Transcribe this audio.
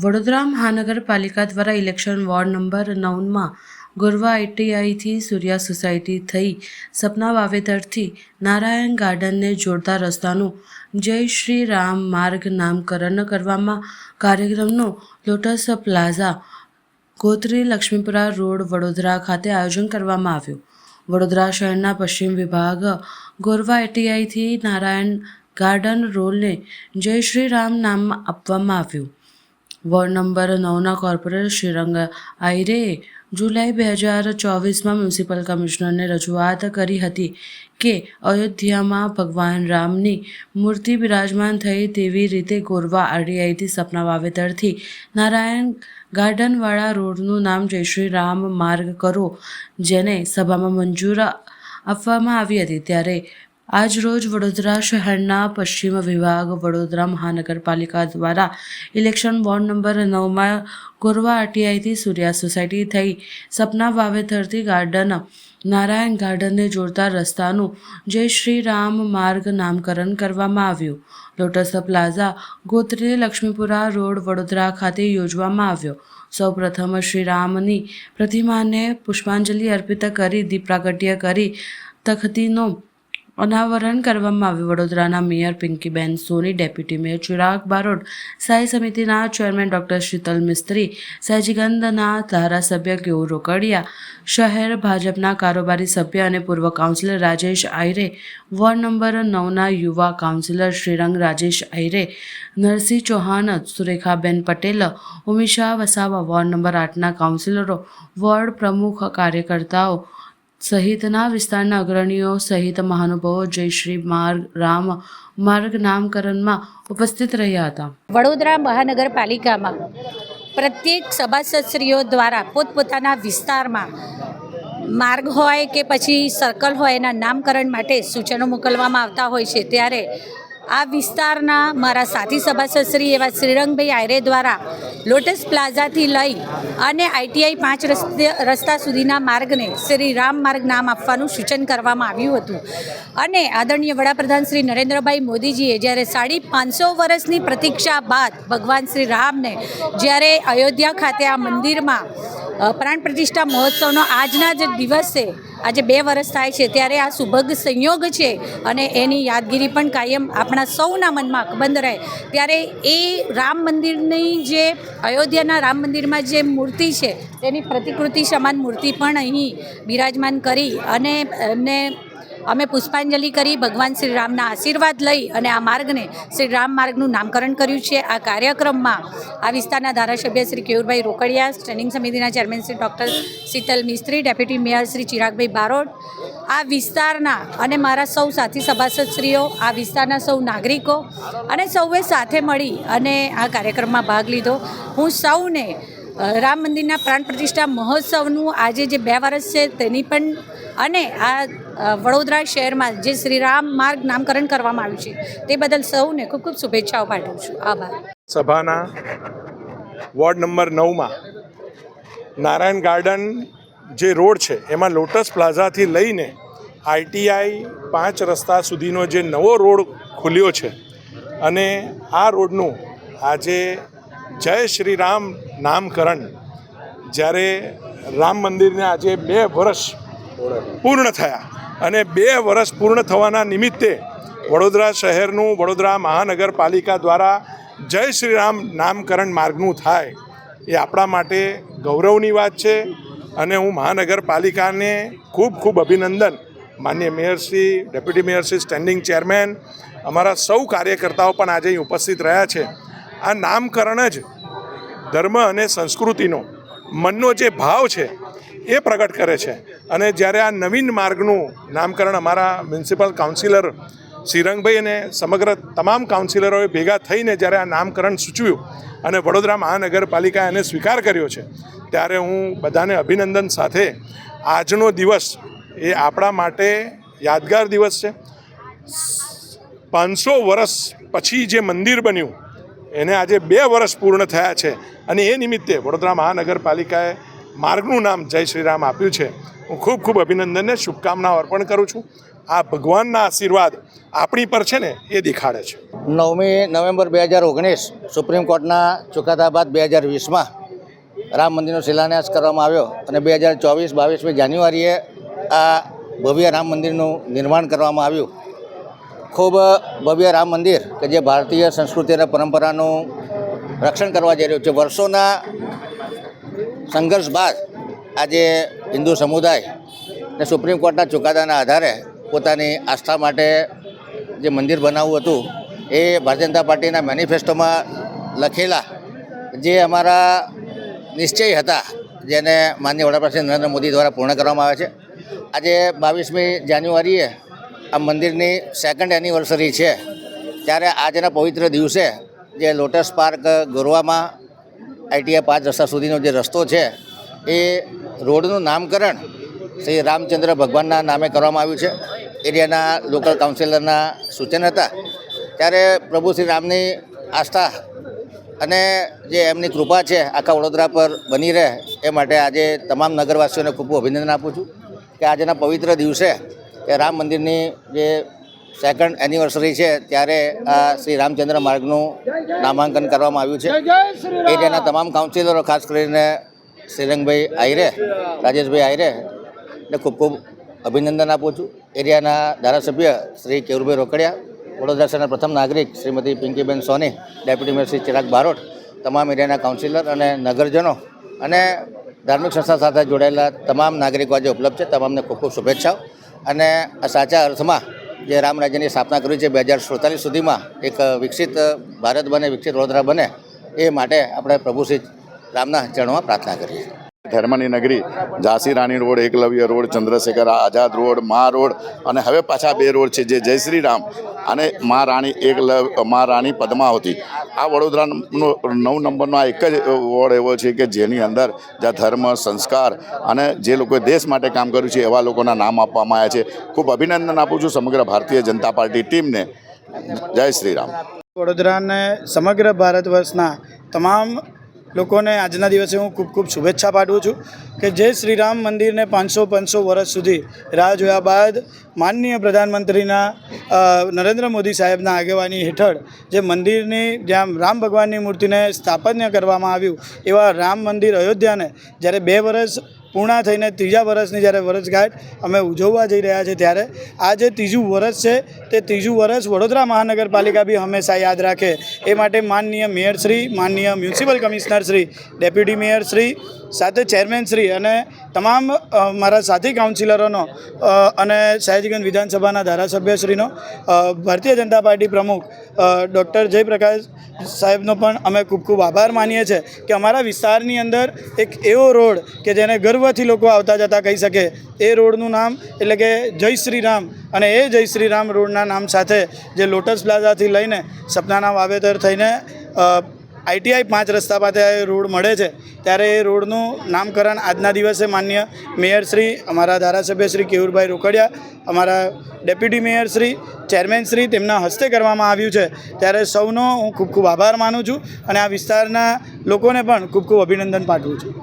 વડોદરા મહાનગરપાલિકા દ્વારા election ward number નવમાં ગોરવા આઈટીઆઈથી સૂર્યા સોસાયટી થઈ સપના વાવેતરથી નારાયણ ગાર્ડનને જોડતા રસ્તાનું જય શ્રી રામ માર્ગ નામકરણ કરવામાં કાર્યક્રમનો lotus plaza Gotri Laxmipura road Vadodara ખાતે આયોજન કરવામાં આવ્યું. વડોદરા શહેરના પશ્ચિમ વિભાગ ગોરવા આઈટીઆઈથી નારાયણ ગાર્ડન રોલને જય શ્રી રામ નામ આપવામાં આવ્યું. વોર્ડ નંબર નવના કોર્પોરેટર શ્રીરંગ આયરેએ જુલાઈ બે હજાર ચોવીસમાં મ્યુનિસિપલ કમિશનરને રજૂઆત કરી હતી કે અયોધ્યામાં ભગવાન રામની મૂર્તિ બિરાજમાન થઈ તેવી રીતે ગોરવા આરડીઆઈથી સપના વાવેતરથી નારાયણ ગાર્ડનવાળા રોડનું નામ જય શ્રી રામ માર્ગ કરો, જેને સભામાં મંજૂર આપવામાં આવી હતી. ત્યારે આજ રોજ વડોદરા શહેરના પશ્ચિમ વિભાગ વડોદરા મહાનગરપાલિકા દ્વારા ઇલેક્શન વોર્ડ નંબર નવમાં ગોરવા આરટીઆઈથી સૂર્યા સોસાયટી થઈ સપના વાવેતરથી ગાર્ડન નારાયણ ગાર્ડનને જોડતા રસ્તાનું જય શ્રી રામ માર્ગ નામકરણ કરવામાં આવ્યું. Lotus plaza Gotri Laxmipura road Vadodara ખાતે યોજવામાં આવ્યો. સૌપ્રથમ શ્રી રામની પ્રતિમાને પુષ્પાંજલિ અર્પિત કરી દીપ પ્રાગટ્ય કરી તખતીનો અનાવરણ કરવામાં આવ્યું. વડોદરાના mayor Pinkiben Soni, deputy mayor Chirag Barot સ્થાયી સમિતિના ચેરમેન ડોક્ટર શીતલ મિસ્ત્રી, સહજીગંધના ધારાસભ્ય કેવું રોકડિયા, શહેર ભાજપના કારોબારી સભ્ય અને પૂર્વ councillor Rajesh Ayre, ward number નવના યુવા councillor Shrirang Rajesh Ayre, Narsinh Chauhan, Surekhaben Patel Umisha Vasava ward number આઠના કાઉન્સિલરો, વોર્ડ પ્રમુખ કાર્યકર્તાઓ સહિતના વિસ્તારના અગ્રણીઓ સહિત મહાનુભાવો જય શ્રી માર્ગ રામ માર્ગ નામકરણમાં ઉપસ્થિત રહ્યા હતા. વડોદરા મહાનગરપાલિકામાં પ્રત્યેક સભાસદશ્રીઓ દ્વારા પોતપોતાના વિસ્તારમાં માર્ગ હોય કે પછી સર્કલ હોય એના નામકરણ માટે સૂચનો મોકલવામાં આવતા હોય છે. ત્યારે આ વિસ્તારના મારા સાથી સભાસદશ્રી એવા શ્રીરંગભાઈ આયરે દ્વારા લોટસ પ્લાઝાથી લઈ અને આઈટીઆઈ પાંચ રસ્તે સુધીના માર્ગને શ્રી રામ માર્ગ નામ આપવાનું સૂચન કરવામાં આવ્યું હતું. અને આદરણીય વડાપ્રધાન શ્રી નરેન્દ્રભાઈ મોદીજીએ જ્યારે સાડી પાંચસો વર્ષની પ્રતીક્ષા બાદ ભગવાન શ્રી રામને જ્યારે અયોધ્યા ખાતે આ મંદિરમાં પ્રાણ પ્રતિષ્ઠા મહોત્સવનો આજના જ દિવસે, આજે બે વર્ષ થાય છે, ત્યારે આ સુભગ સંયોગ છે અને એની યાદગીરી પણ કાયમ આપણા સૌના મનમાં અકબંધ રહે. ત્યારે એ રામ મંદિરની જે, અયોધ્યાના રામ મંદિરમાં જે મૂર્તિ છે, તેની પ્રતિકૃતિ સમાન મૂર્તિ પણ અહીં બિરાજમાન કરી અને એમને અમે પુષ્પાંજલિ કરી ભગવાન શ્રી રામના આશીર્વાદ લઈ અને આ માર્ગને શ્રી રામ માર્ગનું નામકરણ કર્યું છે. આ કાર્યક્રમમાં આ વિસ્તારના ધારાસભ્ય શ્રી કેયુરભાઈ રોકડિયા, સ્ટેન્ડિંગ સમિતિના chairman Shri doctor Sheetal Mistry, deputy mayor Shri Chiragbhai Barot. આ વિસ્તારના અને મારા સૌ સાથી સભાસદશ્રીઓ, આ વિસ્તારના સૌ નાગરિકો અને સૌએ સાથે મળી અને આ કાર્યક્રમમાં ભાગ લીધો. હું સૌને રામ મંદિરના પ્રાણ પ્રતિષ્ઠા મહોત્સવનું આજે જે બે વર્ષ છે તેની પણ અને આ વડોદરા શહેરમાં જે શ્રી રામ માર્ગ નામકરણ કરવામાં આવ્યું છે તે બદલ સૌને ખૂબ ખૂબ શુભેચ્છાઓ પાઠવું છું. આભાર. સભાના વોર્ડ નંબર નવમાં નારાયણ ગાર્ડન જે રોડ છે એમાં લોટસ પ્લાઝાથી લઈને આઈટીઆઈ પાંચ રસ્તા સુધીનો જે નવો રોડ ખુલ્યો છે અને આ રોડનું આજે જય શ્રી રામ નામકરણ. જ્યારે રામ મંદિરને આજે બે વર્ષ પૂર્ણ થયા અને બે વર્ષ પૂર્ણ થવાના નિમિત્તે વડોદરા શહેરનું વડોદરા મહાનગરપાલિકા દ્વારા જય શ્રી રામ નામકરણ માર્ગનું થાય એ આપણા માટે ગૌરવની વાત છે અને હું મહાનગરપાલિકાને ખૂબ ખૂબ અભિનંદન. માન્ય મેયરશ્રી ડેપ્યુટી મેયરશ્રી સ્ટેન્ડિંગ ચેરમેન, અમારા સૌ કાર્યકર્તાઓ પણ આજે અહીં ઉપસ્થિત રહ્યા છે. આ નામકરણ જ ધર્મ અને સંસ્કૃતિનો, મનનો જે ભાવ છે, એ પ્રગટ કરે છે. અને જ્યારે આ નવીન માર્ગનું નામકરણ અમારા મ્યુનિસિપલ કાઉન્સિલર શ્રીરંગભાઈ અને સમગ્ર તમામ કાઉન્સિલરોએ ભેગા થઈને જ્યારે આ નામકરણ સૂચવ્યું અને વડોદરા મહાનગરપાલિકાએ એને સ્વીકાર કર્યો છે, ત્યારે હું બધાને અભિનંદન સાથે આજનો દિવસ એ આપણા માટે યાદગાર દિવસ છે. પાંચસો વર્ષ પછી જે મંદિર બન્યું એને આજે બે વર્ષ પૂર્ણ થયા છે. અને એ નિમિત્તે વડોદરા મહાનગરપાલિકાએ માર્ગનું નામ જય શ્રીરામ આપ્યું છે. હું ખૂબ ખૂબ અભિનંદનને શુભકામનાઓ અર્પણ કરું છું. આ ભગવાનના આશીર્વાદ આપણી પર છે ને એ દેખાડે છે. નવમી નવેમ્બર બે હજાર ઓગણીસ સુપ્રીમ કોર્ટના ચુકાદા બાદ બે હજાર વીસમાં રામ મંદિરનો શિલાન્યાસ કરવામાં આવ્યો અને બે હજાર ચોવીસ બાવીસમી જાન્યુઆરીએ આ ભવ્ય રામ મંદિરનું નિર્માણ કરવામાં આવ્યું. ખૂબ ભવ્ય રામ મંદિર કે જે ભારતીય સંસ્કૃતિ અને પરંપરાનું રક્ષણ કરવા જઈ રહ્યું છે. વર્ષોના સંઘર્ષ બાદ આજે હિન્દુ સમુદાય ને સુપ્રીમ કોર્ટના ચુકાદાના આધારે પોતાની આસ્થા માટે જે મંદિર બનાવવું હતું, એ ભારતીય જનતા પાર્ટીના મેનિફેસ્ટોમાં લખેલા જે અમારા નિશ્ચય હતા, જેને માનનીય વડાપ્રધાન નરેન્દ્ર મોદી દ્વારા પૂર્ણ કરવામાં આવે છે. આજે બાવીસમી જાન્યુઆરીએ આ મંદિરની સેકન્ડ એનિવર્સરી છે. ત્યારે આજના પવિત્ર દિવસે જે લોટસ પાર્ક ગોરવામાં આઈટીઆઈ પાંચ રસ્તા સુધીનો જે રસ્તો છે, એ રોડનું નામકરણ શ્રી રામચંદ્ર ભગવાનના નામે કરવામાં આવ્યું છે. એરિયાના લોકલ કાઉન્સિલરના સૂચન હતા. ત્યારે પ્રભુ શ્રી રામની આસ્થા અને જે એમની કૃપા છે આખા વડોદરા પર બની રહે, એ માટે આજે તમામ નગરવાસીઓને ખૂબ અભિનંદન આપું છું કે આજના પવિત્ર દિવસે કે રામ મંદિરની જે સેકન્ડ એનિવર્સરી છે ત્યારે આ શ્રી રામચંદ્ર માર્ગનું નામાંકન કરવામાં આવ્યું છે. એરિયાના તમામ કાઉન્સિલરો ખાસ કરીને શ્રીરંગભાઈ આહિરે રાજેશભાઈ આયરે ને ખૂબ ખૂબ અભિનંદન આપું છું. એરિયાના ધારાસભ્ય શ્રી કેવુરભાઈ રોકડિયા વડોદરા શહેરના પ્રથમ નાગરિક શ્રીમતી પિંકીબેન સોની ડેપ્યુટી મેયર શ્રી ચિરાગ બારોટ તમામ એરિયાના કાઉન્સિલર અને નગરજનો અને ધાર્મિક સંસ્થા સાથે જોડાયેલા તમામ નાગરિકો આજે ઉપલબ્ધ છે. તમામને ખૂબ ખૂબ શુભેચ્છાઓ. અને સાચા અર્થમાં જે રામ રાજ્યની સ્થાપના કરી છે બે હજાર સુડતાલીસ સુધીમાં એક વિકસિત ભારત બને, વિકસિત વડોદરા બને, એ માટે આપણે પ્રભુ શ્રી રામના ચરણોમાં પ્રાર્થના કરીએ. છીએ ધર્મની નગરી, Jhansi Rani road, Eklavya road, Chandrashekhar Azad road, Maa road અને હવે પાછા બે રોડ છે જે જય શ્રી રામ અને મા રાણી એકલવ, મા રાણી પદ્માવતી. આ વડોદરાનો નવ નંબરનો આ એક જ વોર્ડ એવો છે કે જેની અંદર જ્યાં ધર્મ, સંસ્કાર અને જે લોકોએ દેશ માટે કામ કર્યું છે એવા લોકોના નામ આપવામાં આવ્યા છે. ખૂબ અભિનંદન આપું છું સમગ્ર ભારતીય જનતા પાર્ટી ટીમને. જય શ્રી રામ. વડોદરાને સમગ્ર ભારત વર્ષના તમામ લોકોને આજના દિવસે હું ખૂબ ખૂબ શુભેચ્છા પાઠવું છું કે જે શ્રીરામ મંદિરને પાંચસો પાંચસો વર્ષ સુધી રાહ જોયા બાદ માનનીય પ્રધાનમંત્રીના નરેન્દ્ર મોદી સાહેબના આગેવાની હેઠળ જે મંદિરની, જ્યાં રામ ભગવાનની મૂર્તિને સ્થાપન્ય કરવામાં આવ્યું એવા રામ મંદિર અયોધ્યાને જ્યારે બે વર્ષ પૂર્ણ થઈને ત્રીજા વર્ષની જ્યારે વર્ષગાંઠ અમે ઉજવવા જઈ રહ્યા છીએ ત્યારે. આ જે ત્રીજું વર્ષ છે, તે ત્રીજું વર્ષ વડોદરા મહાનગરપાલિકા બી હંમેશા યાદ રાખે. એ માટે માનનીય મેયરશ્રી માનનીય મ્યુનિસિપલ કમિશનરશ્રી ડેપ્યુટી મેયર શ્રી, સાથે ચેરમેન શ્રી અને તમામ મારા સાથી કાઉન્સિલરોનો અને સયાજીગંજ વિધાનસભાના ધારાસભ્યશ્રીનો ભારતીય જનતા પાર્ટી પ્રમુખ ડૉક્ટર જયપ્રકાશ સાહેબનો પણ અમે ખૂબ ખૂબ આભાર માનીએ છીએ કે અમારા વિસ્તારની અંદર એક એવો રોડ કે જેને ગર્વથી લોકો આવતા જતા કહી શકે. એ રોડનું નામ એટલે કે જય શ્રી રામ અને એ જય શ્રી રામ રોડના નામ સાથે જે લોટસ પ્લાઝાથી લઈને સપનાના વાવેતર થઈને આઈટીઆઈ પાંચ રસ્તા પાસે રોડ મળે છે, ત્યારે એ રોડનું નામકરણ આજના દિવસે માન્ય મેયર શ્રી, અમારા ધારાસભ્ય શ્રી કેવુરભાઈ રોકડિયા, અમારા deputy mayor Shri, chairman Shri તેમના હસ્તે કરવામાં આવ્યું છે. ત્યારે સૌનો હું ખૂબ ખૂબ આભાર માનું છું અને આ વિસ્તારના લોકોને પણ ખૂબ ખૂબ અભિનંદન પાઠવું છું.